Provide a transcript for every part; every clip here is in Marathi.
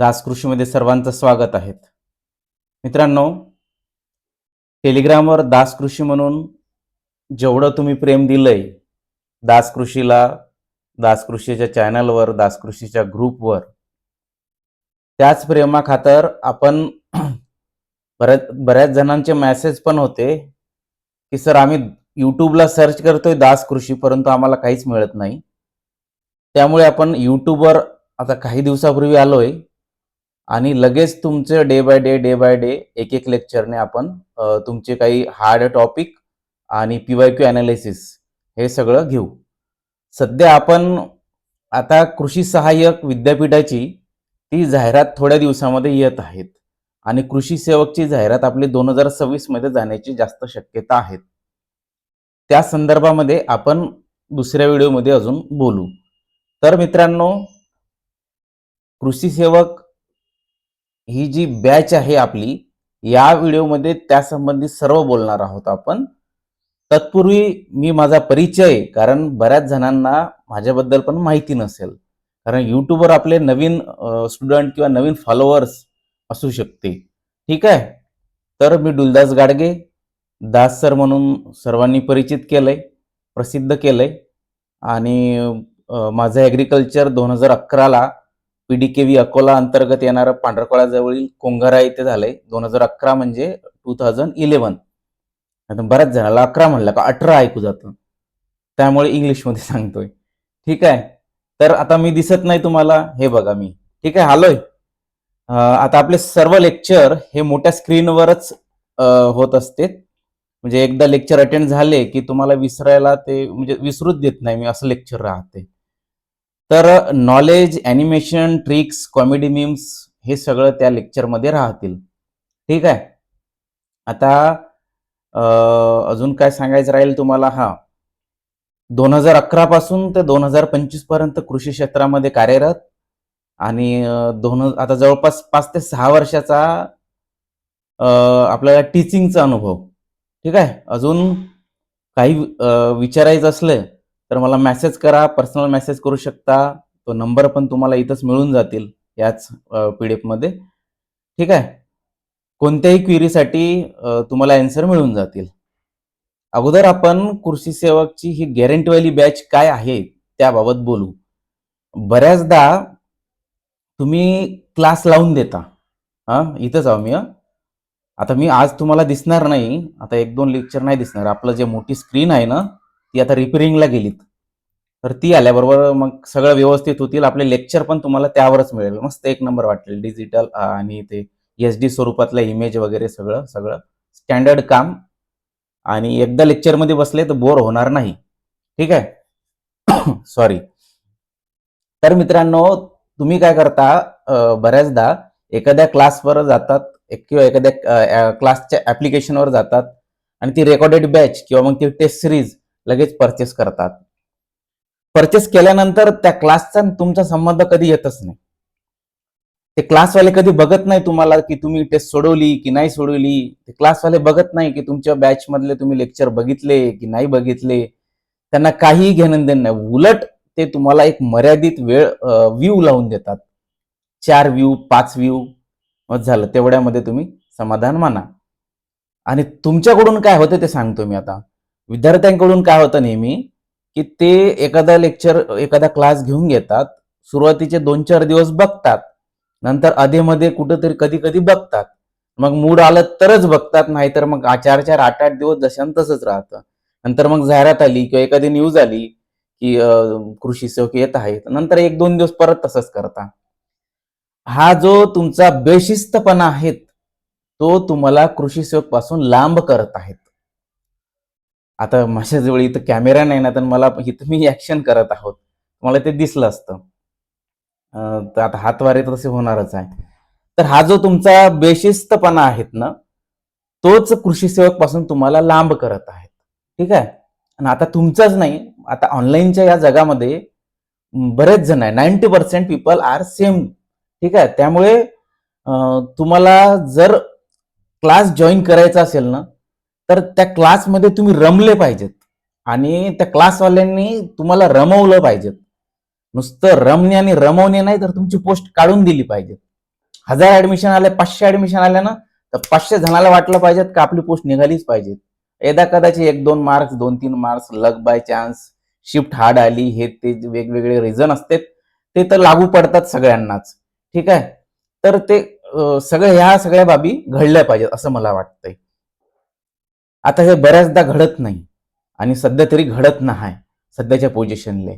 दास कृषीमध्ये सर्वांचं स्वागत आहे. मित्रांनो टेलिग्रामवर दास कृषी म्हणून जेवढं तुम्ही प्रेम दिलंय दास कृषीला दास कृषीच्या चॅनलवर दास कृषीच्या ग्रुपवर त्याच प्रेमाखातर आपण बऱ्याच बऱ्याच जणांचे मॅसेज पण होते की सर आम्ही यूट्यूबला सर्च करतोय दास कृषी परंतु आम्हाला काहीच मिळत नाही. त्यामुळे आपण यूट्यूबवर आता काही दिवसापूर्वी आलोय. आणि लगेच तुमचं day by day day by day एक एक लेक्चरने आपण तुमचे काही हार्ड टॉपिक आणि पी वाय क्यू अनालिसिस हे सगळं घेऊ. सध्या आपण आता कृषी सहाय्यक विद्यापीठाची ती जाहिरात थोड्या दिवसामध्ये येत आहेत आणि कृषी सेवकची जाहिरात आपली दोन हजार सव्वीसमध्ये जाण्याची जास्त शक्यता आहेत. त्या संदर्भामध्ये आपण दुसऱ्या व्हिडिओमध्ये अजून बोलू. तर मित्रांनो कृषी सेवक ही जी बॅच आहे आपली या व्हिडिओमध्ये त्यासंबंधी सर्व बोलणार आहोत आपण. तत्पूर्वी मी माझा परिचय कारण बऱ्याच जणांना माझ्याबद्दल पण माहिती नसेल. कारण यूट्यूबवर आपले नवीन स्टुडंट किंवा नवीन फॉलोअर्स असू शकते. ठीक आहे? तर मी डुलदास गाडगे दास सर म्हणून सर्वांनी परिचित केलंय प्रसिद्ध केलंय. आणि माझं ॲग्रिकल्चर दोन हजार अकराला पी डी अकोला अंतर्गत येणारं पांढरकोळाजवळील कोंघारा येथे झालंय. दोन हजार अकरा म्हणजे टू थाउजंड इलेवन आता बऱ्याच जणाला अकरा म्हणलं का अठरा ऐकू जातं. त्यामुळे इंग्लिशमध्ये सांगतोय. ठीक आहे. तर आता मी दिसत नाही तुम्हाला. हे बघा मी. ठीक आहे हालोय आता आपले सर्व लेक्चर हे मोठ्या स्क्रीनवरच होत असते. म्हणजे एकदा लेक्चर अटेंड झाले की तुम्हाला विसरायला ते म्हणजे विसरूच देत नाही मी असं लेक्चर राहते. तर knowledge animation tricks comedy memes हे सगळं त्या लेक्चरमध्ये राहतील. ठीक आहे? आता अजून काय सांगायचं राहील तुम्हाला? हा. दोन हजार अकरापासून ते दोन हजार पंचवीसपर्यंत कृषी क्षेत्रामध्ये कार्यरत आणि दोन आता जवळपास पाच ते सहा वर्षाचा आपल्याला टीचिंगचा अनुभव. ठीक आहे? अजून काही विचारायचं असलं तर मला मेसेज करा पर्सनल मेसेज करू शकता. तो नंबर पण तुम्हाला इथंच मिळून जातील याच पी डी एफमध्ये ठीक आहे? कोणत्याही क्विरीसाठी तुम्हाला अन्सर मिळून जातील. अगोदर आपण कृषी सेवकची ही गॅरंटीवाली बॅच काय आहे त्याबाबत बोलू. बऱ्याचदा तुम्ही क्लास लावून देता. हा इथंच आहो मी आता मी आज तुम्हाला दिसणार नाही. आता एक दोन लेक्चर नाही दिसणार. आपलं जे मोठी स्क्रीन आहे ना ती आता रिपेरिंगला गेलीत. तर ती आल्याबरोबर मग सगळं व्यवस्थित होतील. आपले लेक्चर पण तुम्हाला त्यावरच मिळेल. मस्त एक नंबर वाटेल डिजिटल आणि ते एच डी स्वरूपातलं इमेज वगैरे सगळं सगळं स्टँडर्ड काम. आणि एकदा लेक्चरमध्ये बसले तर बोर होणार नाही. ठीक आहे? सॉरी तर मित्रांनो तुम्ही काय करता बऱ्याचदा एखाद्या क्लासवर जातात एक- किंवा एखाद्या क्लासच्या ऍप्लिकेशनवर जातात आणि ती रेकॉर्डेड बॅच किंवा मग ती टेस्ट सिरीज लगेच परचेस करतात. परचेस केल्यानंतर त्या क्लासचा तुमचा संबंध कधी येतच नाही. ते क्लासवाले कधी बघत नाही तुम्हाला की तुम्ही टेस्ट सोडवली की नाही सोडवली. ते क्लासवाले बघत नाही की तुमच्या बॅच मधले तुम्ही लेक्चर बघितले की नाही बघितले. त्यांना काहीही घेणं देणं नाही. उलट ते तुम्हाला एक मर्यादित वेळ व्ह्यू लावून देतात. चार व्ह्यू पाच व्ह्यू मग झालं. तेवढ्यामध्ये तुम्ही समाधान माना. आणि तुमच्याकडून काय होतं ते सांगतो मी आता. विद्यार्थ्यांकडून काय होतं नेहमी की ते एखादा लेक्चर एखादा क्लास घेऊन घेतात सुरुवातीचे दोन चार दिवस बघतात नंतर अधेमध्ये कुठंतरी कधी कधी बघतात. मग मूड आलं तरच बघतात नाहीतर मग चार चार आठ आठ दिवस जशान तसंच राहतं. नंतर मग जाहिरात आली किंवा एखादी न्यूज आली की कृषी सेवक येत आहेत नंतर एक दोन दिवस परत तसंच करता हा जो तुमचा बेशिस्तपणा आहे तो तुम्हाला कृषी सेवकपासून लांब करत आहेत. आता माझ्याजवळ इथं कॅमेरा नाही ना तर मला इथं मी ऍक्शन करत आहोत. मला ते दिसलं असतं. तर आता हातवारे तसे होणारच आहे. तर हा जो तुमचा बेशिस्तपणा आहेत ना तोच कृषी सेवकपासून तुम्हाला लांब करत आहेत. ठीक आहे? आणि आता तुमचाच नाही आता ऑनलाईनच्या या जगामध्ये बरेच जण आहे. Ninety percent people are same ठीक आहे? त्यामुळे तुम्हाला जर क्लास जॉईन करायचा असेल ना तर त्या क्लासमध्ये तुम्ही रमले पाहिजेत. आणि त्या क्लासवाल्यांनी तुम्हाला रमवलं पाहिजेत. नुसतं रमणे आणि रमवणे नाही तर तुमची पोस्ट काढून दिली पाहिजे हजार ऍडमिशन आले पाचशे ऍडमिशन आल्या ना तर पाचशे जणाला वाटलं पाहिजेत का आपली पोस्ट निघालीच पाहिजे एकदा कदाचित एक दोन मार्क्स दोन तीन marks luck by chance shift hard आली हे ते वेगवेगळे रिझन असतात. ते तर लागू पडतात सगळ्यांनाच. ठीक आहे? तर ते सगळ्या ह्या सगळ्या बाबी घडल्या पाहिजेत असं मला वाटतंय. आता हे बऱ्याचदा घडत नाही आणि सध्या तरी घडत नाही सध्याच्या पोझिशनले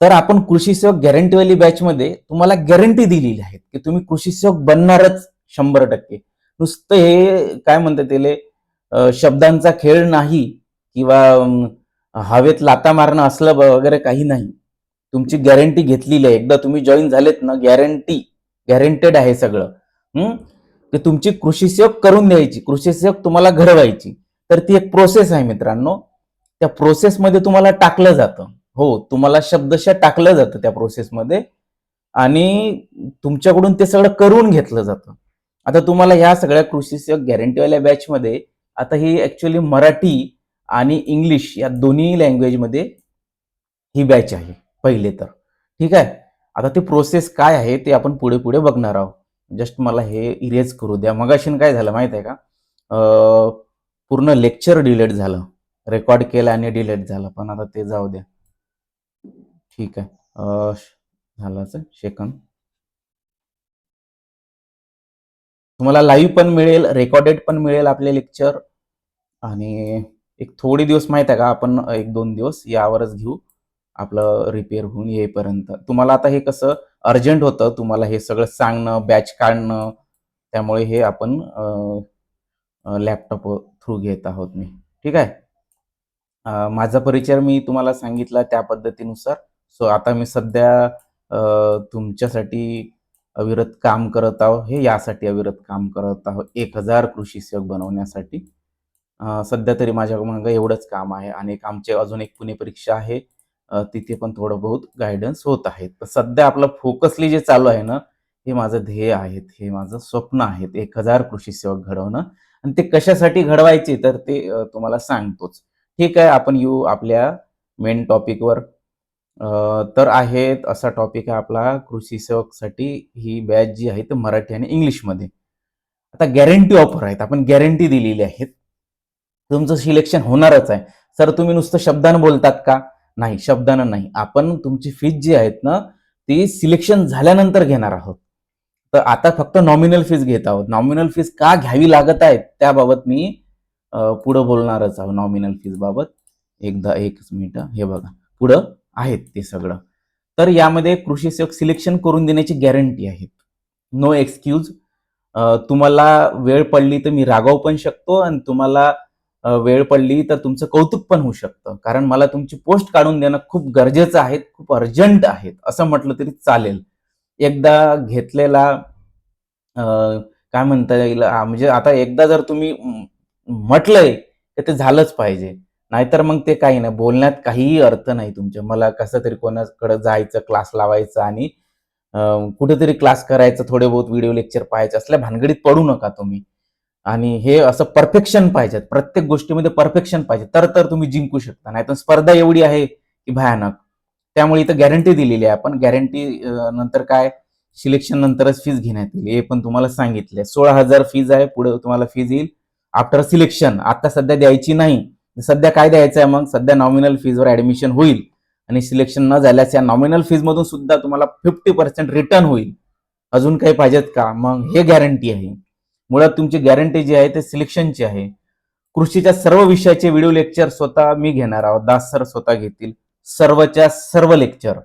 तर आपण कृषी सेवक गॅरंटीवाली बॅचमध्ये तुम्हाला गॅरंटी दिलेली आहे की तुम्ही कृषी सेवक बनणारच शंभर टक्के. नुसतं हे काय म्हणतात त्याले शब्दांचा खेळ नाही किंवा हवेत लाता मारणं असलं वगैरे काही नाही. तुमची गॅरंटी घेतलेली आहे. एकदा तुम्ही जॉईन झालेत ना गॅरंटी गॅरंटेड आहे सगळं. हम्म की तुमची कृषी सेवक करून द्यायची. कृषी सेवक तुम्हाला घडवायची. तर ती एक प्रोसेस आहे मित्रांनो. त्या प्रोसेसमध्ये तुम्हाला टाकलं जातं. हो तुम्हाला शब्दशः टाकलं जातं त्या प्रोसेसमध्ये आणि तुमच्याकडून ते सगळं करून घेतलं जातं. आता तुम्हाला ह्या सगळ्या कृषी गॅरंटीवाल्या बॅचमध्ये आता ही ऍक्च्युली मराठी आणि इंग्लिश या दोन्ही लँग्वेजमध्ये ही बॅच आहे पहिले तर. ठीक आहे? आता ते प्रोसेस काय आहे ते आपण पुढे पुढे बघणार आहोत. जस्ट मला हे इरेज करू द्या. मगाशीन काय झालं माहीत आहे का? पूर्ण लेक्चर डिलीट झालं. रेकॉर्ड केलं आणि डिलीट झालं. पण आता ते जाऊ द्या. ठीक आहे. झालं सेकंद तुम्हाला लाईव्ह पण मिळेल रेकॉर्डेड पण मिळेल आपले लेक्चर आणि एक थोडी दिवस माहीत आहे का? आपण एक दोन दिवस यावरच घेऊ. आपलं रिपेअर होऊन येईपर्यंत. तुम्हाला आता हे कसं अर्जंट होतं तुम्हाला हे सगळं सांगणं बॅच काढणं त्यामुळे हे आपण लॅपटॉप थ्रू घेत आहोत मी. ठीक आहे? माझा परिचय मी तुम्हाला सांगितला त्या पद्धतीनुसार. सो आता मी सध्या तुमच्यासाठी अविरत काम करत आहो. हे यासाठी अविरत काम करत आहो. एक हजार कृषी सेवक बनवण्यासाठी. सध्या तरी माझ्या मागं एवढंच काम आहे. आणि एक आमचे अजून एक पुणे परीक्षा आहे. तिथे पण थोडं बहुत गायडन्स होत आहे. तर सध्या आपलं फोकसली जे चालू आहे ना हे माझं ध्येय आहेत. हे माझं स्वप्न आहेत. एक हजार कृषी सेवक घडवणं. आणि ते कशासाठी घडवायचे तर ते तुम्हाला सांगतोच. ठीक आहे आपण येऊ आपल्या मेन टॉपिकवर तर आहेत असा टॉपिक आहे आपला कृषी सेवकसाठी ही बॅच जी आहे ते मराठी आणि इंग्लिशमध्ये. आता गॅरंटी ऑफर आहेत आपण गॅरंटी दिलेली आहेत. तुमचं सिलेक्शन होणारच आहे. सर तुम्ही नुसतं शब्दानं बोलतात का? नाही शब्दानं नाही. आपण तुमची फीज जी आहेत ना ती सिलेक्शन झाल्यानंतर घेणार आहोत. तर आता फक्त नॉमिनल फीज घेत आहोत. नॉमिनल फीज का घ्यावी लागत आहेत त्याबाबत मी पुढं बोलणारच आहोत नॉमिनल फीज बाबत. एकदा एकच मिनिट हे बघा. पुढं आहेत ते सगळं. तर यामध्ये कृषी सेवक सिलेक्शन करून देण्याची गॅरंटी आहे नो एक्सक्यूज तुम्हाला वेळ पडली तर मी रागावू पण शकतो आणि तुम्हाला वेळ पडली तर तुमचं कौतुक पण होऊ शकतं. कारण मला तुमची पोस्ट काढून देणं खूप गरजेचं आहे खूप अर्जंट आहेत असं म्हटलं तरी चालेल. एकदा घेतलेला काय म्हणता येईल म्हणजे आता एकदा जर तुम्ही म्हटलंय तर ते झालंच पाहिजे. नाहीतर मग ते काही नाही. बोलण्यात काहीही अर्थ नाही तुमच्या. मला कसं तरी कोणाकडे जायचं क्लास लावायचं आणि कुठेतरी क्लास करायचं थोडे बहुत व्हिडिओ लेक्चर पाहायचं असल्या भानगडीत पडू नका तुम्ही. आणि हे असं परफेक्शन पाहिजेत. प्रत्येक गोष्टीमध्ये परफेक्शन पाहिजे. तर तर तुम्ही जिंकू शकता. नाही तर स्पर्धा एवढी आहे की भयानक. त्यामुळे इथं गॅरंटी दिलेली आहे. आपण गॅरंटी नंतर काय? सिलेक्शन नंतरच फीज घेण्यात येईल. हे पण तुम्हाला सांगितले सोळा हजार फीज आहे. पुढे तुम्हाला फीज येईल. आफ्टर सिलेक्शन आता सध्या द्यायची नाही. सध्या काय द्यायचं आहे मग? सध्या नॉमिनल फीजवर ऍडमिशन होईल. आणि सिलेक्शन न झाल्यास या नॉमिनल फीज मधून सुद्धा तुम्हाला फिफ्टी पर्सेंट रिटर्न होईल. अजून काही पाहिजेत का? मग हे गॅरंटी आहे. मुळात तुमची गॅरंटी जी आहे ते सिलेक्शनची आहे. कृषीच्या सर्व विषयाचे व्हिडिओ लेक्चर स्वतः मी घेणार आहोत. दास सर स्वतः घेतील. सर्वच्या सर्व लेक्चर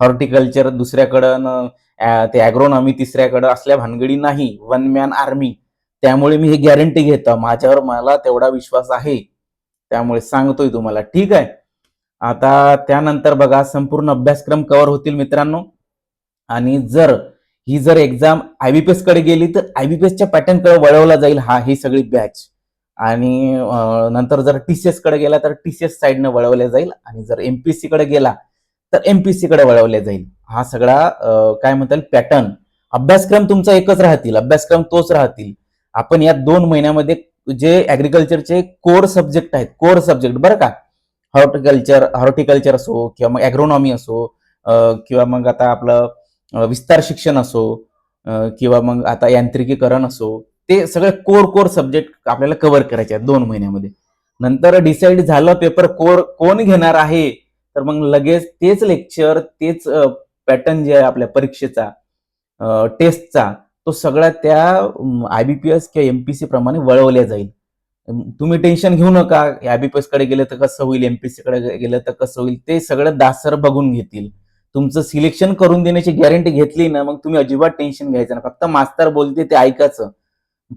हॉर्टिकल्चर दुसऱ्याकडं ते ॲग्रोनॉमी तिसऱ्याकडं असल्या भानगडी नाही. वन मॅन आर्मी त्यामुळे मी हे गॅरंटी घेतो. माझ्यावर मला तेवढा विश्वास आहे. त्यामुळे सांगतोय तुम्हाला. ठीक आहे? आता त्यानंतर बघा संपूर्ण अभ्यासक्रम कव्हर होतील मित्रांनो. आणि जर ही जर एक्झाम आयबीपीएसकडे गेली तर आय बी पी एसच्या पॅटर्नकडे वळवला जाईल. हा ही सगळी बॅच आणि नंतर जर टीसीएसकडे गेला तर टीसीएस साईडनं वळवल्या जाईल आणि जर एमपीएससी कडे गेला तर एमपीएससी कडे वळवल्या जाईल. हा सगळा काय म्हणता येईल पॅटर्न अभ्यासक्रम तुमचा एकच राहतील अभ्यासक्रम तोच राहतील. आपण या दोन महिन्यामध्ये जे ऍग्रिकल्चरचे कोर सब्जेक्ट आहेत कोर सब्जेक्ट बरं का? हॉर्टिकल्चर हॉर्टिकल्चर असो किंवा मग ॲग्रोनॉमी असो किंवा मग आता आपलं विस्तार शिक्षण असो किंवा मग आता यांत्रिकीकरण असो ते सगळे कोर कोर सब्जेक्ट आपल्याला कव्हर करायचे आहेत दोन महिन्यामध्ये. नंतर डिसाईड झालं पेपर कोर कोण घेणार आहे? तर मग लगेच तेच लेक्चर तेच पॅटर्न जे आहे आपल्या परीक्षेचा टेस्टचा तो सगळा त्या आय बी पी एस किंवा एमपीसी प्रमाणे वळवल्या जाईल. तुम्ही टेन्शन घेऊ नका. आय बी पी एसकडे गेलं तर कसं होईल? एमपीसी कडे गेलं तर कसं होईल? ते सगळं दासर बघून घेतील. तुमचं सिलेक्शन करून देण्याची गॅरंटी घेतली ना मग तुम्ही अजिबात टेन्शन घ्यायचं ना फक्त मास्तर बोलते ते ऐकायचं.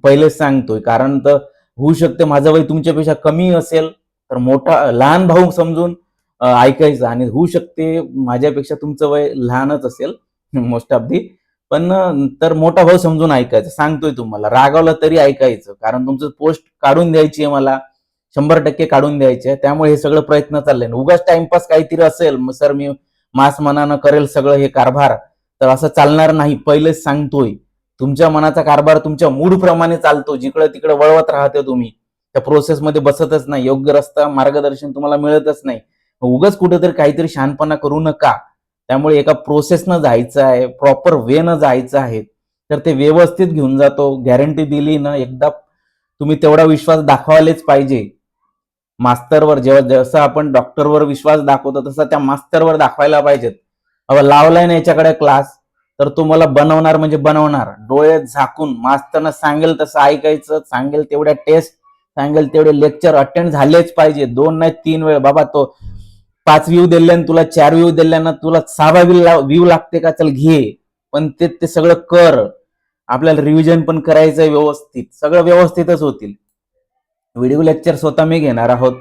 पहिलेच सांगतोय. कारण तर होऊ शकते माझं वय तुमच्यापेक्षा कमी असेल तर मोठा लहान भाऊ समजून ऐकायचं. आणि होऊ शकते माझ्यापेक्षा तुमचं वय लहानच असेल मोस्ट ऑफ दी पण तर मोठा भाऊ समजून ऐकायचं. सांगतोय तुम्हाला. रागावलं तरी ऐकायचं. कारण तुमचं पोस्ट काढून द्यायची आहे मला. शंभर टक्के काढून द्यायचे त्यामुळे हे सगळं प्रयत्न चालले उगाच टाइमपास काहीतरी असेल मग सर मी मास मनानं करेल सगळं हे कारभार. तर असं चालणार नाही. पहिलेच सांगतोय. तुमच्या मनाचा कारभार तुमच्या मूड प्रमाणे चालतो जिकडं तिकडे वळवत राहते तुम्ही. त्या प्रोसेसमध्ये बसतच नाही. योग्य रस्ता मार्गदर्शन तुम्हाला मिळतच नाही. उगाच कुठेतरी काहीतरी शहाणपणा करू नका. त्यामुळे एका प्रोसेसनं जायचं आहे प्रॉपर वेनं जायचं आहे तर ते व्यवस्थित घेऊन जातो. गॅरंटी दिली ना एकदा तुम्ही तेवढा विश्वास दाखवायलाच पाहिजे. मास्तरवर जेव्हा जसं आपण डॉक्टरवर विश्वास दाखवतो तसा त्या मास्तरवर दाखवायला पाहिजेत. अहो लावलाय ना याच्याकडे क्लास तर तुम्हाला मला बनवणार म्हणजे बनवणार. डोळे झाकून मास्तरनं सांगेल तसं ऐकायचं सांगेल तेवढ्या टेस्ट सांगेल तेवढे लेक्चर अटेंड झालेच पाहिजे. दोन नाही तीन वेळ. बाबा तो पाच व्ह्यू दिल्यानं तुला चार व्ह्यू दिल्यानं तुला सहावा व्ह्यू लागते का? चल घे. पण ते ते सगळं कर. आपल्याला रिव्हिजन पण करायचंय व्यवस्थित. सगळं व्यवस्थितच होतील. व्हिडिओ लेक्चर स्वतः मी घेणार आहोत.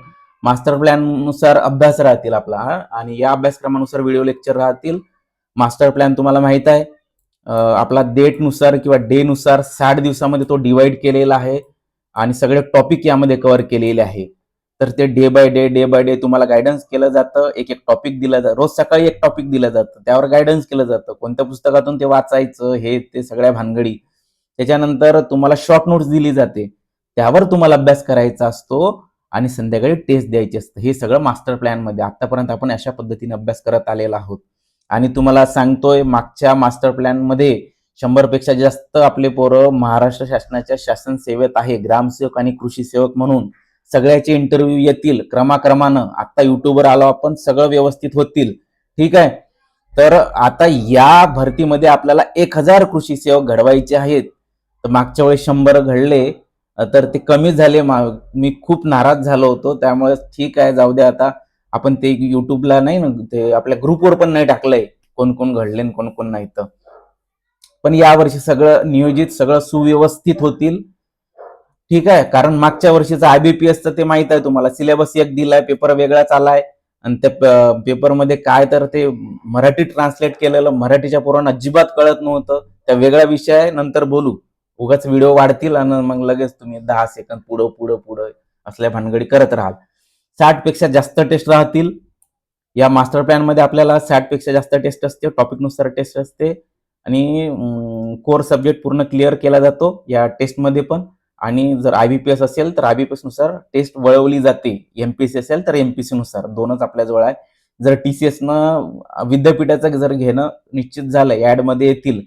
मास्टर प्लॅननुसार अभ्यास राहतील आपला आणि या अभ्यासक्रमानुसार व्हिडिओ लेक्चर राहतील. मास्टर प्लॅन तुम्हाला माहीत आहे. आपला डेटनुसार किंवा डे नुसार साठ दिवसामध्ये तो डिवाइड केलेला आहे आणि सगळे टॉपिक यामध्ये कव्हर केलेले आहे. तर ते day by day day by day तुम्हाला गायडन्स केलं जातं. एक एक टॉपिक दिलं जातं. रोज सकाळी एक टॉपिक दिलं जातं. त्यावर गायडन्स केलं जातं. कोणत्या पुस्तकातून ते वाचायचं हे ते सगळ्या भानगडी. त्याच्यानंतर तुम्हाला शॉर्ट नोट्स दिली जाते. त्यावर तुम्हाला अभ्यास करायचा असतो आणि संध्याकाळी टेस्ट द्यायची असते. हे सगळं मास्टर प्लॅनमध्ये आतापर्यंत आपण अशा पद्धतीने अभ्यास करत आलेला आहोत. आणि तुम्हाला सांगतोय मागच्या मास्टर प्लॅनमध्ये शंभरपेक्षा जास्त आपले पोरं महाराष्ट्र शासनाच्या शासन सेवेत आहे. ग्रामसेवक आणि कृषी सेवक म्हणून सगळ्याचे इंटरव्ह्यू येतील. क्रमाक्रमानं आता युट्यूबवर आलो आपण सगळं व्यवस्थित होतील. ठीक आहे? तर आता या भरतीमध्ये आपल्याला एक हजार कृषी सेवक घडवायचे आहेत. तर मागच्या वेळेस शंभर घडले तर ते कमी झाले. मा- मी खूप नाराज झालो होतो. त्यामुळे ठीक आहे जाऊ दे आता. आपण ते युट्यूबला नाही ना ते आपल्या ग्रुपवर पण नाही टाकलंय कोण कोण घडले कोण कोण नाही तर. पण यावर्षी सगळं नियोजित सगळं सुव्यवस्थित होतील. ठीक आहे कारण मागच्या वर्षीचा तर ते माहीत आहे तुम्हाला. सिलेबस एक दिलाय पेपर वेगळाच आलाय. आणि त्या पेपरमध्ये काय तर ते मराठी ट्रान्सलेट केलेलं मराठीच्या पोरांना अजिबात कळत नव्हतं. त्या वेगळा विषय आहे नंतर बोलू. उगाच व्हिडिओ वाढतील आणि मग लगेच तुम्ही दहा सेकंद पुढं पुढं पुढं असल्या भानगडी करत राहाल. साठपेक्षा जास्त टेस्ट राहतील. या मास्टर प्लॅनमध्ये आपल्याला साठपेक्षा जास्त टेस्ट असते टॉपिकनुसार टेस्ट असते. आणि कोर सब्जेक्ट पूर्ण क्लिअर केला जातो या टेस्टमध्ये पण. आणि जर आय बी पी एस असेल तर आय बी पी नुसार टेस्ट वळवली जाते. एमपीसी असेल तर एमपीसी नुसार. दोनच आपल्याजवळ आहे. जर टी सी एसनं विद्यापीठाचं जर घेणं निश्चित झालं ॲडमध्ये येतील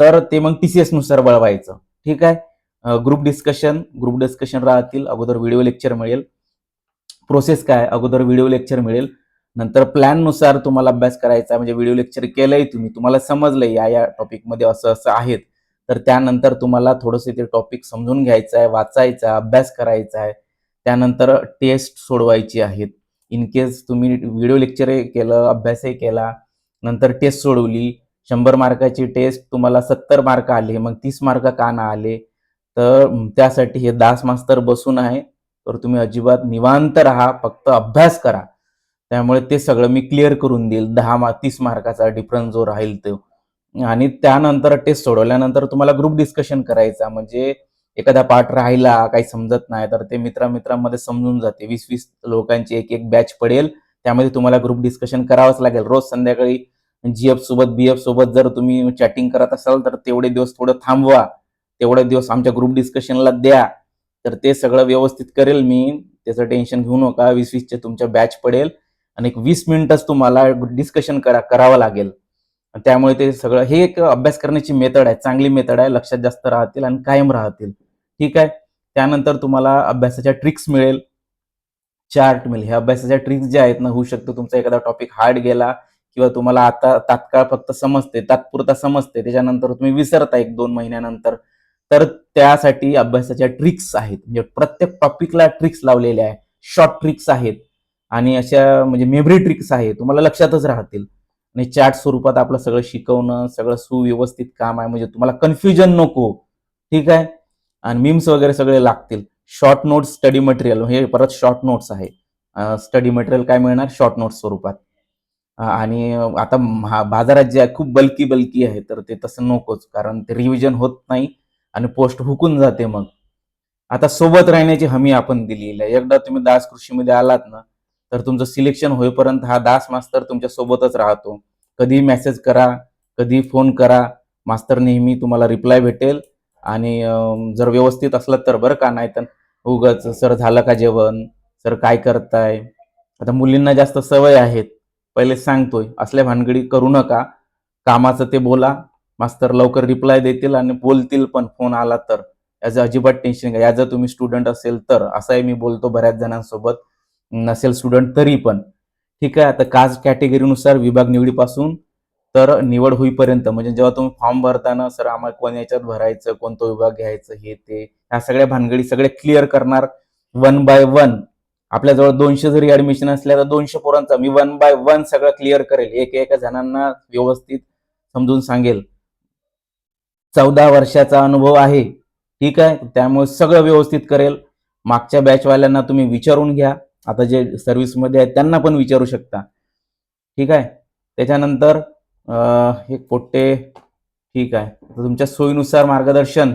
तर ते मग टी सी एसनुसार वळवायचं. ठीक आहे? ग्रुप डिस्कशन ग्रुप डिस्कशन राहतील. अगोदर व्हिडिओ लेक्चर मिळेल. प्रोसेस काय? अगोदर व्हिडिओ लेक्चर मिळेल. नंतर प्लॅननुसार तुम्हाला अभ्यास करायचा म्हणजे व्हिडिओ लेक्चर केलंय तुम्ही. तुम्हाला समजलंय या या टॉपिकमध्ये असं असं आहेत. तर त्यानंतर तुम्हाला थोडंसं ते टॉपिक समजून घ्यायचं आहे वाचायचं आहे अभ्यास करायचा आहे. त्यानंतर टेस्ट सोडवायची आहेत. इन केस तुम्ही व्हिडिओ लेक्चरही केलं अभ्यासही केला नंतर टेस्ट सोडवली. शंभर मार्काची टेस्ट तुम्हाला सत्तर मार्क आले. मग तीस मार्क का ना आले? तर त्यासाठी हे दास मास्तर बसून आहे. तर तुम्ही अजिबात निवांत राहा फक्त अभ्यास करा. त्यामुळे ते सगळं मी क्लिअर करून देईल. दहा मा तीस मार्काचा डिफरन्स जो राहील तो. आणि त्यानंतर टेस्ट सोडवल्यानंतर तुम्हाला ग्रुप डिस्कशन करायचा. म्हणजे एखादा पार्ट राहिला काही समजत नाही तर ते मित्रामित्रांमध्ये समजून जाते. वीस वीस लोकांची एक एक बॅच पडेल. त्यामध्ये तुम्हाला ग्रुप डिस्कशन करावंच लागेल. रोज संध्याकाळी जीएफ सोबत बीएफ सोबत जर तुम्ही चॅटिंग करत असाल तर तेवढे दिवस थोडं थांबवा. तेवढे दिवस आमच्या ग्रुप डिस्कशनला द्या. तर ते सगळं व्यवस्थित करेल मी. त्याचं टेन्शन घेऊ नका. वीस वीसचे तुमच्या बॅच पडेल. आणि एक वीस मिनिटच तुम्हाला डिस्कशन करा करावं लागेल. त्यामुळे ते सगळं हे एक अभ्यास करण्याची मेथड आहे. चांगली मेथड आहे. लक्षात जास्त राहतील आणि कायम राहतील. ठीक आहे? त्यानंतर तुम्हाला अभ्यासाच्या ट्रिक्स मिळेल. चार्ट मिळेल. ह्या अभ्यासाच्या ट्रिक्स ज्या आहेत ना होऊ शकतो. तुमचा एखादा टॉपिक हार्ड गेला किंवा तुम्हाला आता तात्काळ फक्त समजते तात्पुरता समजते. त्याच्यानंतर तुम्ही विसरता एक दोन महिन्यानंतर. तर त्यासाठी अभ्यासाच्या ट्रिक्स आहेत. म्हणजे प्रत्येक टॉपिकला ट्रिक्स लावलेल्या आहे शॉर्ट ट्रिक्स आहेत. आणि अशा म्हणजे मेमरी ट्रिक्स आहेत. तुम्हाला लक्षातच राहतील. आणि चार्ट स्वरूपात आपलं सगळं शिकवणं सगळं सुव्यवस्थित काम आहे. म्हणजे तुम्हाला कन्फ्युजन नको. ठीक आहे? आणि मीम्स वगैरे सगळे लागतील. शॉर्ट नोट्स स्टडी मटेरियल हे परत शॉर्ट नोट्स आहे. स्टडी मटेरियल काय मिळणार? शॉर्ट नोट्स स्वरूपात. आणि आता बाजारात जे आहे खूप बल्की बल्की आहे तर ते तसं नकोच. कारण ते रिव्हिजन होत नाही. आणि पोस्ट हुकून जाते मग. आता सोबत राहण्याची हमी आपण दिलेली आहे. एकदा तुम्ही दास कृषीमध्ये आलात ना तर तुमचं सिलेक्शन होईपर्यंत हा दास मास्तर तुमच्या सोबतच राहतो. कधी मेसेज करा कधी फोन करा. मास्तर नेहमी तुम्हाला रिप्लाय भेटेल. आणि जर व्यवस्थित असलं तर बरं का? नाही तर उगाच सर झालं का जेवण? सर काय करताय? आता मुलींना जास्त सवय आहेत. पहिले सांगतोय असल्या भानगडी करू नका. कामाचं ते बोला. मास्तर लवकर रिप्लाय देतील आणि बोलतील पण फोन आला तर. याचं अजिबात टेन्शन घ्या जर तुम्ही स्टुडंट असेल तर असाही मी बोलतो बऱ्याच जणांसोबत नसेल स्टुडंट तरी पण. ठीक आहे आता कास्ट कॅटेगरीनुसार विभाग निवडीपासून तर निवड होईपर्यंत म्हणजे जेव्हा तुम्ही फॉर्म भरताना सर आम्हाला कोण याच्यात भरायचं कोणता विभाग घ्यायचं हे ते ह्या सगळ्या भानगडी सगळे क्लिअर करणार वन बाय वन आपल्याजवळ दोनशे जरी ऍडमिशन असल्या तर दोनशे पोरांचा मी वन बाय वन सगळं क्लिअर करेल. एक एका जणांना व्यवस्थित समजून सांगेल. चौदा वर्षाचा अनुभव आहे. ठीक आहे? त्यामुळे सगळं व्यवस्थित करेल. मागच्या बॅचवाल्यांना तुम्ही विचारून घ्या. आता जे सर्व्हिसमध्ये आहेत त्यांना पण विचारू शकता. ठीक आहे? त्याच्यानंतर हे कोट्टे ठीक आहे. तुमच्या सोयीनुसार मार्गदर्शन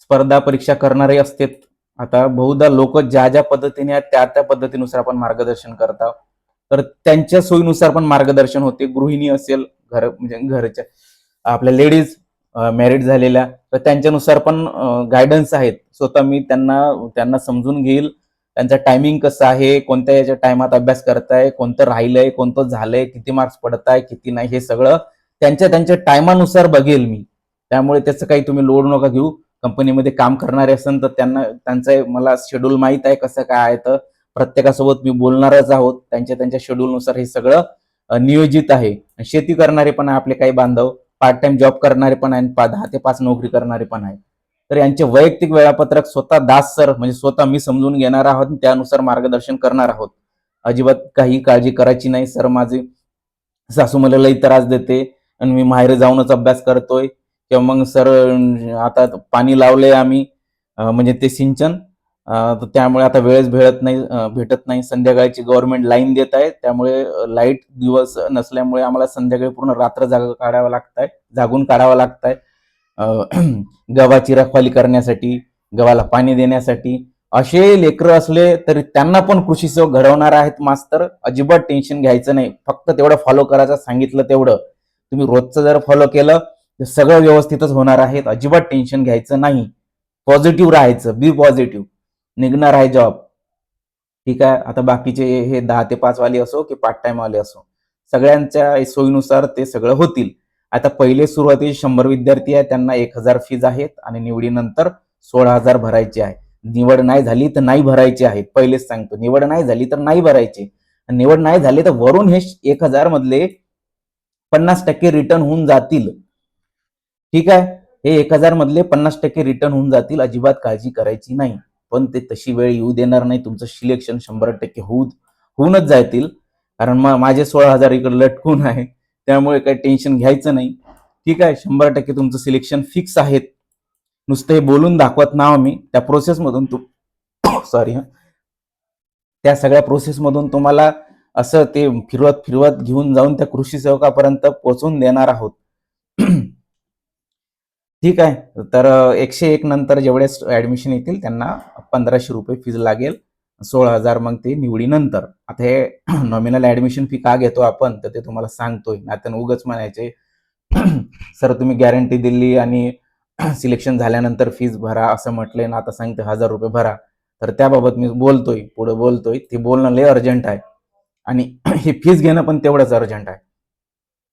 स्पर्धा परीक्षा करणारे असते आता बहुधा लोक ज्या ज्या पद्धतीने आहेत त्या त्या पद्धतीनुसार आपण मार्गदर्शन करता तर त्यांच्या सोयीनुसार पण मार्गदर्शन होते. गृहिणी असेल घर म्हणजे घरच्या आपल्या लेडीज मॅरिड झालेल्या तर त्यांच्यानुसार पण गायडन्स आहेत. स्वतः मी त्यांना त्यांना समजून घेईल त्यांचा टायमिंग कसं आहे कोणत्या याच्या टायमात अभ्यास करताय कोणतं राहिलंय कोणतं झालंय किती मार्क्स पडत आहे किती नाही हे सगळं त्यांच्या त्यांच्या टायमानुसार बघेल मी. त्यामुळे त्याचं काही तुम्ही लोड नका घेऊ. कंपनीमध्ये काम करणारे असेल तर त्यांना त्यांचं मला शेड्यूल माहीत आहे कसं काय आहे तर प्रत्येकासोबत मी बोलणारच आहोत. त्यांच्या त्यांच्या शेड्यूलनुसार हे सगळं नियोजित आहे. शेती करणारे पण आपले काही बांधव. पार्ट टाइम जॉब करणारे पण आहेत पा- दहा ते पाच नोकरी करणारे पण आहे तर यांचे वैयक्तिक वेळापत्रक स्वतः दास सर म्हणजे स्वतः मी समजून घेणार आहोत त्यानुसार मार्गदर्शन करणार आहोत. अजिबात काही काळजी करायची नाही सर माझे. सासू मला लई त्रास देते आणि मी माहेर जाऊनच अभ्यास करतोय. किंवा मग सर आता पाणी लावले आम्ही म्हणजे ते सिंचन. तर त्यामुळे आता वेळेस भेटत नाही भेटत नाही. संध्याकाळची गव्हर्नमेंट लाईन देत आहे त्यामुळे लाइट दिवस नसल्यामुळे आम्हाला संध्याकाळी पूर्ण रात्र जाग काढावं लागत आहे जागून काढावं लागत आहे गव्हाची रखवाली करण्यासाठी गव्हाला पाणी देण्यासाठी. असे लेकरं असले तरी त्यांना पण कृषी सेवक घडवणार आहेत मास्तर. अजिबात टेन्शन घ्यायचं नाही. फक्त तेवढं फॉलो करायचं सांगितलं तेवढं. तुम्ही रोजचं जर फॉलो केलं तर सगळं व्यवस्थितच होणार आहे. अजिबात टेन्शन घ्यायचं नाही. पॉझिटिव्ह राहायचं. बी पॉझिटिव्ह निघणार आहे जॉब ठीक आहे? आता बाकीचे हे दहा ते पाच वाले असो की पार्ट टाइम वाले असो सगळ्यांच्या सोयीनुसार ते सगळं होतील. आता पहिले सुरुवातीचे शंभर विद्यार्थी आहे त्यांना एक हजार फीज आहेत आणि निवडीनंतर सोळा हजार भरायचे आहे. निवड नाही झाली तर नाही भरायचे आहेत. पहिलेच सांगतो निवड नाही झाली तर नाही भरायचे. आणि निवड नाही झाली तर वरून हे एक हजार मधले पन्नास टक्के रिटर्न होऊन जातील. ठीक आहे? हे एक हजार मधले पन्नास टक्के रिटर्न होऊन जातील अजिबात काळजी करायची नाही. पण ते तशी वेळ येऊ देणार नाही. तुमचं सिलेक्शन शंभर टक्के होऊ होऊनच जातील. कारण माझे सोळा हजार इकडे लटकून आहे. त्यामुळे काही टेन्शन घ्यायचं नाही. ठीक आहे शंभर टक्के तुमचं सिलेक्शन फिक्स आहेत नुसतं हे बोलून दाखवत नाव मी. त्या प्रोसेसमधून तू सॉरी त्या सगळ्या प्रोसेसमधून तुम्हाला असं ते फिरवत फिरवत घेऊन जाऊन त्या कृषी सेवकापर्यंत पोहोचवून देणार आहोत. ठीक आहे. तर एकशे एक नंतर जेवढे ऍडमिशन येतील त्यांना पंधराशे रुपये फीज लागेल. सोळा हजार मग ते निवडीनंतर. आता हे नॉमिनल ऍडमिशन फी का घेतो आपण? तर ते तुम्हाला सांगतोय. आता उगच म्हणायचे सर तुम्ही गॅरंटी दिली आणि सिलेक्शन झाल्यानंतर फीज भरा असं म्हटले ना आता सांगते हजार रुपये भरा. तर त्याबाबत मी बोलतोय पुढे बोलतोय. ते बोलणं लय अर्जंट आहे. आणि हे फीज घेणं पण तेवढंच अर्जंट आहे.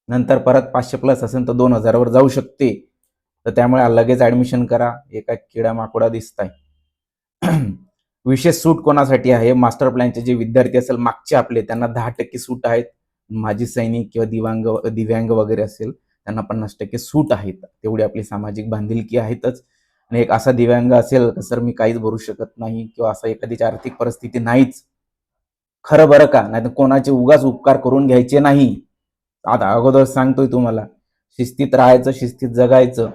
नंतर परत पाचशे प्लस असेल तर दोन हजारावर जाऊ शकते. तर त्यामुळे लगेच ऍडमिशन करा. एका किडा माकोडा दिसताय. विशेष सूट कोणासाठी आहे? मास्टर प्लॅनचे जे विद्यार्थी असेल मागचे आपले त्यांना दहा टक्के सूट आहेत. माजी सैनिक किंवा दिव्यांग दिव्यांग वगैरे असेल त्यांना पन्नास टक्के सूट आहेत. तेवढी आपली सामाजिक बांधिलकी आहेतच. आणि एक असा दिव्यांग असेल सर मी काहीच भरू शकत नाही किंवा असा एखादीची आर्थिक परिस्थिती नाहीच. खरं बरं का? नाही तर कोणाचे उगाच उपकार करून घ्यायचे नाही. आता अगोदर सांगतोय तुम्हाला. शिस्तीत राहायचं शिस्तीत जगायचं.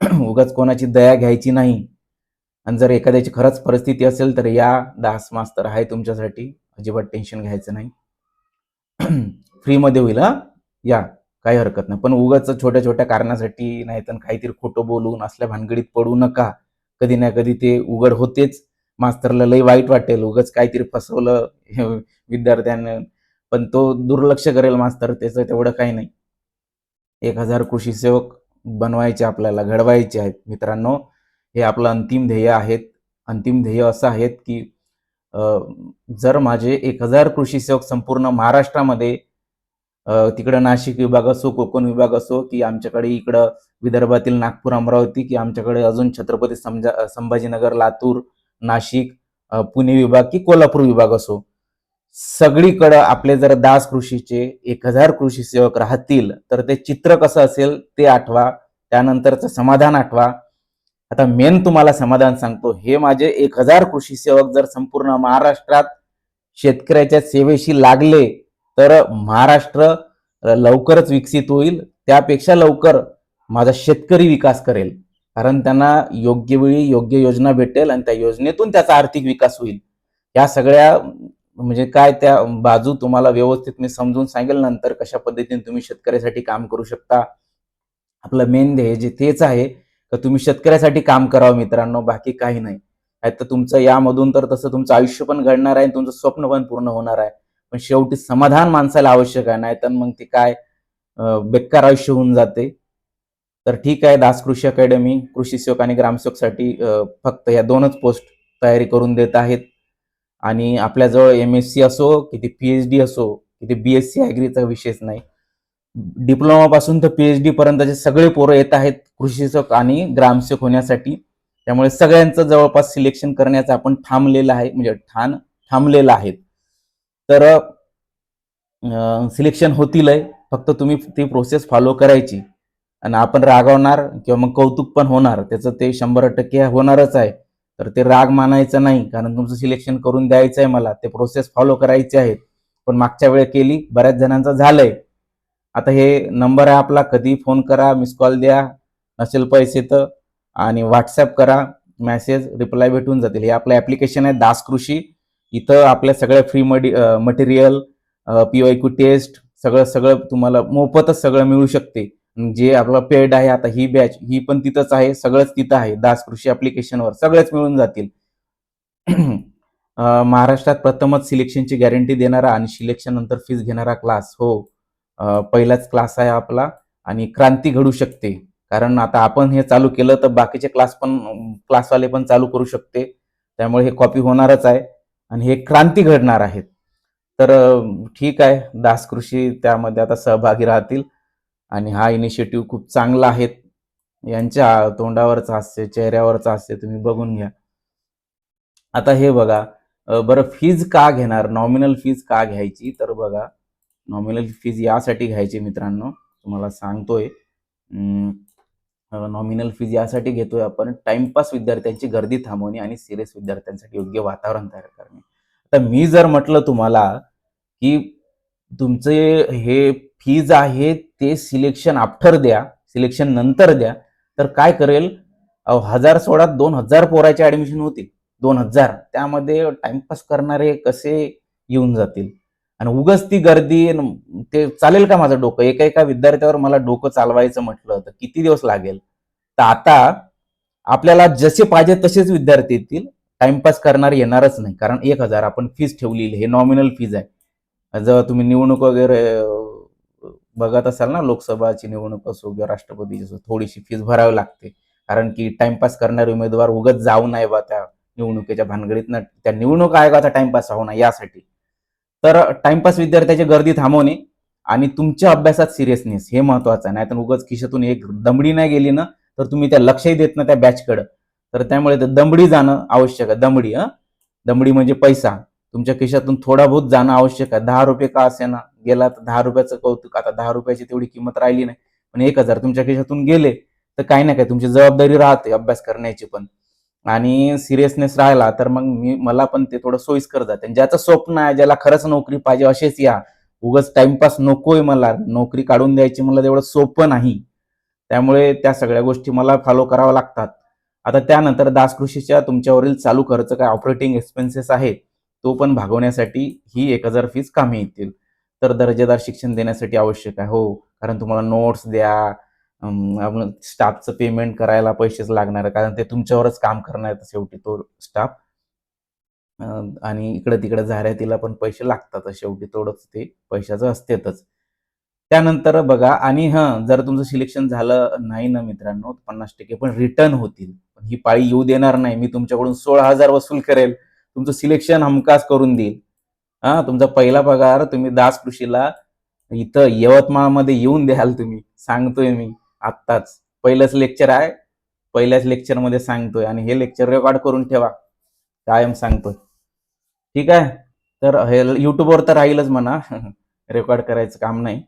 उगाच कोणाची दया घ्यायची नाही. आणि जर एखाद्याची खरंच परिस्थिती असेल तर या दास मास्तर आहे तुमच्यासाठी. अजिबात टेन्शन घ्यायचं नाही. फ्रीमध्ये होईल हा? या काही हरकत नाही. पण उगाच छोट्या छोट्या कारणासाठी नाही तर काहीतरी खोटं बोलून असल्या भानगडीत पडू नका. कधी ना कधी ते उघड होतेच. मास्तरला लई वाईट वाटेल. उगाच काहीतरी फसवलं विद्यार्थ्यांना. पण तो दुर्लक्ष करेल मास्तर. त्याचं तेवढं काही नाही. एक हजार कृषी सेवक बनवायचे आपल्याला घडवायचे आहेत. मित्रांनो हे आपलं अंतिम ध्येय आहेत. अंतिम ध्येय असं आहेत की जर माझे एक हजार कृषी सेवक संपूर्ण महाराष्ट्रामध्ये तिकडं नाशिक विभाग असो कोकण विभाग असो की आमच्याकडे इकडं विदर्भातील नागपूर अमरावती की आमच्याकडे अजून छत्रपती समजा संभाजीनगर लातूर नाशिक पुणे विभाग की कोल्हापूर विभाग असो सगळीकडं आपले जर दास कृषीचे एक हजार कृषी सेवक राहतील तर ते चित्र कसं असेल ते आठवा त्यानंतरचं समाधान आठवा. आता मेन तुम्हाला समाधान सांगतो हे माझे एक हजार कृषी सेवक जर संपूर्ण महाराष्ट्रात शेतकऱ्याच्या सेवेशी लागले तर महाराष्ट्र लवकरच विकसित होईल. त्यापेक्षा लवकर माझा शेतकरी विकास करेल. कारण त्यांना योग्य वेळी योग्य योजना भेटेल आणि त्या योजनेतून त्याचा आर्थिक विकास होईल. या सगळ्या म्हणजे काय त्या बाजू तुम्हाला व्यवस्थित मी समजून सांगेल नंतर कशा पद्धतीने तुम्ही शेतकऱ्यासाठी काम करू शकता. आपलं मेन ध्येय जे तेच आहे तर तुम्ही शेतकऱ्यासाठी काम करावं मित्रांनो बाकी काही नाही. तर तुमचं यामधून तर तसं तुमचं आयुष्य पण घडणार आहे आणि तुमचं स्वप्न पण पूर्ण होणार आहे. पण शेवटी समाधान माणसाला आवश्यक आहे नाही तर मग ते काय बेकार आयुष्य होऊन जाते. तर ठीक आहे दास कृषी अकॅडमी कृषी सेवक आणि ग्रामसेवकसाठी फक्त या दोनच पोस्ट तयारी करून देत आहेत. आणि आपल्याजवळ एम एस सी असो की ते पी एच डी असो की ते बी एस सी ॲग्रीचा विषयच नाही डिप्लोमापासून तर पी एच डी पर्यंतचे सगळे पोरं येत आहेत कृषीसक आणि ग्रामसेवक होण्यासाठी. त्यामुळे सगळ्यांचं जवळपास सिलेक्शन करण्याचं आपण थांबलेलं आहे म्हणजे ठाण थांबलेलं आहे. तर सिलेक्शन होतील फक्त तुम्ही ती प्रोसेस फॉलो करायची. आणि आपण रागवणार किंवा मग कौतुक पण होणार त्याचं ते शंभर टक्के होणारच आहे. तर ते राग मानायचं नाही कारण तुमचं सिलेक्शन करून द्यायचं आहे मला. ते प्रोसेस फॉलो करायचे आहेत. पण मागच्या वेळ केली बऱ्याच जणांचं झालंय. आता हे नंबर आहे आपला कधी फोन करा मिस कॉल द्या नसेल पैसे तर. आणि व्हॉट्सअप करा मेसेज रिप्लाय भेटून जातील. हे आपलं ॲप्लिकेशन आहे दास कृषी. इथं आपल्या सगळ्या free study material P Q test सगळं सगळं तुम्हाला मोफतच सगळं मिळू शकते. जे आपला पेड आहे आता ही बॅच ही पण तिथंच आहे सगळंच तिथं आहे. दास कृषी अप्लिकेशनवर सगळेच मिळून जातील. महाराष्ट्रात प्रथमच सिलेक्शनची गॅरंटी देणारा आणि सिलेक्शन नंतर फीस घेणारा क्लास हो. पहिलाच क्लास आहे आपला आणि क्रांती घडू शकते. कारण आता आपण हे चालू केलं तर बाकीचे क्लास पण क्लासवाले पण चालू करू शकते. त्यामुळे हे कॉपी होणारच आहे आणि हे क्रांती घडणार आहेत तर ठीक आहे. दास कृषी त्यामध्ये आता सहभागी राहतील. आणि हा इनिशिएटिव्ह खूप चांगला आहे. यांच्या तोंडावरचा असते चेहऱ्यावरचा असते तुम्ही बघून घ्या. आता हे बघा बरं फीज का घेणार? नॉमिनल फीज का घ्यायची? तर बघा नॉमिनल फीज यासाठी घ्यायची मित्रांनो तुम्हाला सांगतोय. नॉमिनल फीज यासाठी घेतोय आपण. टाइमपास विद्यार्थ्यांची गर्दी थांबवणे आणि सिरियस विद्यार्थ्यांसाठी योग्य वातावरण तयार करणे. आता मी जर म्हटलं तुम्हाला की तुमचे हे फीज आहे ते सिलेक्शन आफ्टर द्या सिलेक्शन नंतर द्या तर काय करेल? हजार सोळा दोन हजार पोराचे ऍडमिशन होतील दोन हजार. त्यामध्ये टाइमपास करणारे कसे येऊन जातील? आणि उगच ती गर्दी ते चालेल का माझं डोकं? एका एका विद्यार्थ्यावर मला डोकं चालवायचं म्हटलं तर किती दिवस लागेल? तर आता आपल्याला जसे पाहिजे तसेच विद्यार्थी येतील. टाइमपास करणार येणारच नाही. कारण एक हजार आपण फीज ठेवलेली हे नॉमिनल फीज आहे. जर तुम्ही निवडणूक वगैरे बघत असाल ना लोकसभाची निवडणूक असो किंवा राष्ट्रपतीची असो थोडीशी फीस भरावी लागते. कारण की टाइमपास करणारे उमेदवार उगत जाऊ नये बा त्या निवडणुकीच्या भानगडीत. ना त्या निवडणूक आयोगाचा टाइमपास होऊ नये यासाठी. तर टाइमपास विद्यार्थ्याची गर्दी थांबवणे आणि तुमच्या अभ्यासात सिरियसनेस हे महत्वाचं आहे. नाही तर उगाच खिशातून एक दमडी नाही गेली ना तर तुम्ही त्या लक्षही देत ना त्या बॅचकडं तर त्यामुळे ते दमडी जाणं आवश्यक आहे. दमडी हं? दमडी म्हणजे पैसा. तुमच्या खिशातून थोडा बहुत जाणं आवश्यक आहे. दहा रुपये का असे ना गेला तर दहा रुपयाचं कौतुक आता दहा रुपयाची तेवढी किंमत राहिली नाही. पण एक हजार तुमच्या खिशातून गेले तर काही ना काही तुमची जबाबदारी राहते अभ्यास करण्याची पण. आणि सिरियसनेस राहिला तर मग मी मला पण ते थोडं सोयीस्कर जाते. आणि ज्याचं स्वप्न आहे ज्याला खरंच नोकरी पाहिजे असेच या. उगाच टाइमपास नकोय मला. नोकरी काढून द्यायची मला तेवढं सोपं नाही. त्यामुळे त्या सगळ्या गोष्टी मला फॉलो कराव्या लागतात. आता त्यानंतर दासकृषीच्या तुमच्यावरील चालू खर्च काय ऑपरेटिंग एक्सपेन्सेस आहेत तो पण भागवण्यासाठी ही एक हजार फीस कामी येतील. तर दर्जेदार शिक्षण देण्यासाठी आवश्यक आहे. हो कारण तुम्हाला नोट्स द्या. स्टाफचं पेमेंट करायला पैसेच लागणार कारण ते तुमच्यावरच काम करणार शेवटी तो स्टाफ आणि इकडे तिकडे जाहिरातीला पण पैसे लागतात शेवटी. थोडंच ते पैशाचं असतेच त्यानंतर बघा आणि हां जर तुमचं सिलेक्शन झालं नाही ना मित्रांनो पन्नास टक्के पण रिटर्न होतील. पण ही पाळी येऊ देणार नाही. मी तुमच्याकडून सोळा हजार वसूल करेल. तुमचं सिलेक्शन हमखास करून देईल. हा तुमचा पहिला पगार तुम्ही दास कृषीला इथं यवतमाळमध्ये येऊन द्याल तुम्ही. सांगतोय मी आत्ताच. पहिलंच लेक्चर आहे. पहिल्याच लेक्चरमध्ये सांगतोय आणि हे लेक्चर रेकॉर्ड करून ठेवा. कायम सांगतोय. ठीक आहे? तर हे युट्यूबवर तर राहीलच म्हणा. रेकॉर्ड करायचं काम नाही.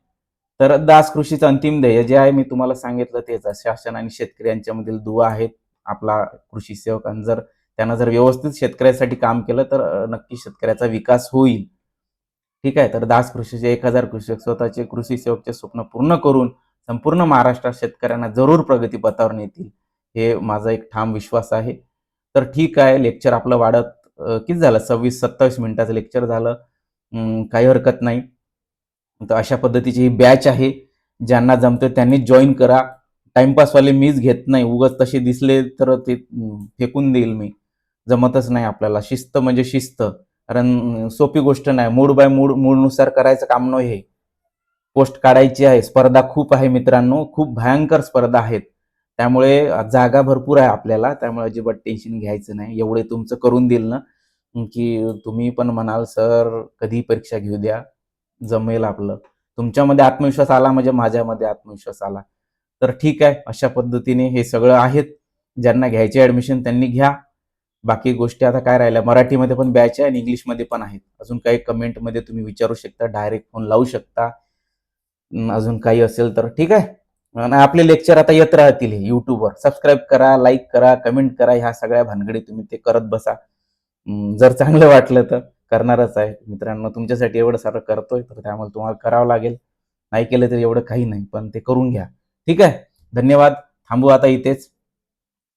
तर दास कृषीचं अंतिम ध्येय जे आहे मी तुम्हाला सांगितलं तेच शासन आणि शेतकरी यांच्यामधील दुवा आहेत. आपला कृषी सेवक जर त्यांना जर व्यवस्थित शेतकऱ्यासाठी काम केलं तर नक्की शेतकऱ्याचा विकास होईल. ठीक आहे? तर दास कृषीचे एक हजार कृषक स्वतःचे कृषी सेवकचे स्वप्न पूर्ण करून संपूर्ण महाराष्ट्रात शेतकऱ्यांना जरूर प्रगतीपथावर नेतील हे माझा एक ठाम विश्वास आहे. तर ठीक आहे लेक्चर आपलं वाढत किती झालं? सव्वीस सत्तावीस मिनिटाचं लेक्चर झालं. काही हरकत नाही. तर अशा पद्धतीची ही बॅच आहे. ज्यांना जमतं त्यांनी जॉईन करा. टाइमपासवाले मीच घेत नाही. उगाच तसे दिसले तर ते फेकून देईल मी. जमतच नाही आपल्याला. शिस्त म्हणजे शिस्त. कारण सोपी गोष्ट नाही. मूड बाय मूड मूडनुसार करायचं काम नाही हे. पोस्ट काढायची आहे. स्पर्धा खूप आहे मित्रांनो. खूप भयंकर स्पर्धा आहेत. त्यामुळे जागा भरपूर आहे आपल्याला. त्यामुळे अजिबात टेन्शन घ्यायचं नाही. एवढे तुमचं करून देईल ना. की तुम्ही पण म्हणाल सर कधी परीक्षा घेऊ द्या? जमेल आपलं. तुमच्यामध्ये आत्मविश्वास आला म्हणजे माझ्यामध्ये आत्मविश्वास आला. तर ठीक आहे. अशा पद्धतीने हे सगळं आहेत. ज्यांना घ्यायचे ऍडमिशन त्यांनी घ्या. बाकी गोष्टी आता काय राहिल्या? मराठीमध्ये पण बॅच आहे आणि इंग्लिशमध्ये पण आहेत. अजून काही कमेंटमध्ये तुम्ही विचारू शकता डायरेक्ट फोन लावू शकता. अजून काही असेल तर. ठीक आहे? आणि आपले लेक्चर आता येत राहतील हे युट्यूबवर सबस्क्राईब करा लाईक करा कमेंट करा. ह्या सगळ्या भानगडी तुम्ही ते करत बसा. जर चांगलं वाटलं तर करणारच आहे. मित्रांनो तुमच्यासाठी एवढं सारं करतोय तर त्यामुळे तुम्हाला करावं लागेल. नाही केलं तर एवढं काही नाही पण ते करून घ्या. ठीक आहे? धन्यवाद. थांबू आता इथेच.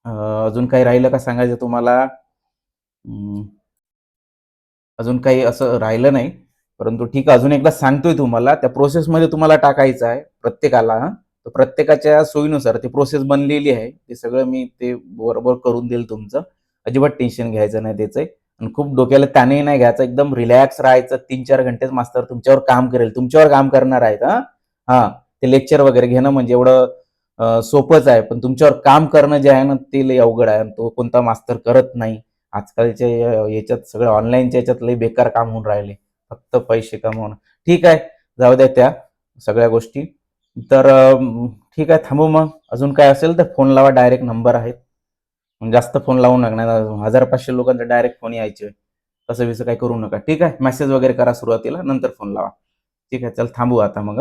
अजून काही राहिलं का सांगायचं तुम्हाला? अजून काही असं राहिलं नाही परंतु ठीक आहे अजून एकदा सांगतोय तुम्हाला त्या प्रोसेसमध्ये तुम्हाला टाकायचं आहे प्रत्येकाला तर प्रत्येकाच्या सोयीनुसार ती प्रोसेस बनलेली आहे ते सगळं मी ते बरोबर करून देईल तुमचं. अजिबात टेन्शन घ्यायचं नाही त्याचं आणि खूप डोक्याला ताणही नाही घ्यायचं एकदम रिलॅक्स राहायचं तीन चार घंटेच मास्तर तुमच्यावर काम करेल तुमच्यावर काम करणार आहेत हा. हा ते लेक्चर वगैरे घेणं म्हणजे एवढं सोपंच आहे पण तुमच्यावर काम करणं जे आहे ना ते लई अवघड आहे आणि तो कोणता मास्तर करत नाही. आजकालच्या याच्यात सगळं ऑनलाईनच्या याच्यात लई बेकार काम होऊन राहिले. फक्त पैसे कमवणं. ठीक आहे जाऊ द्या त्या सगळ्या गोष्टी. तर ठीक आहे थांबू मग. अजून काय असेल तर फोन लावा डायरेक्ट नंबर आहेत. जास्त फोन लावू नका नाही हजार पाचशे लोकांचा डायरेक्ट फोन यायचे. तसं विसं काही करू नका. ठीक आहे मेसेज वगैरे करा सुरुवातीला नंतर फोन लावा. ठीक आहे चल थांबू आता मग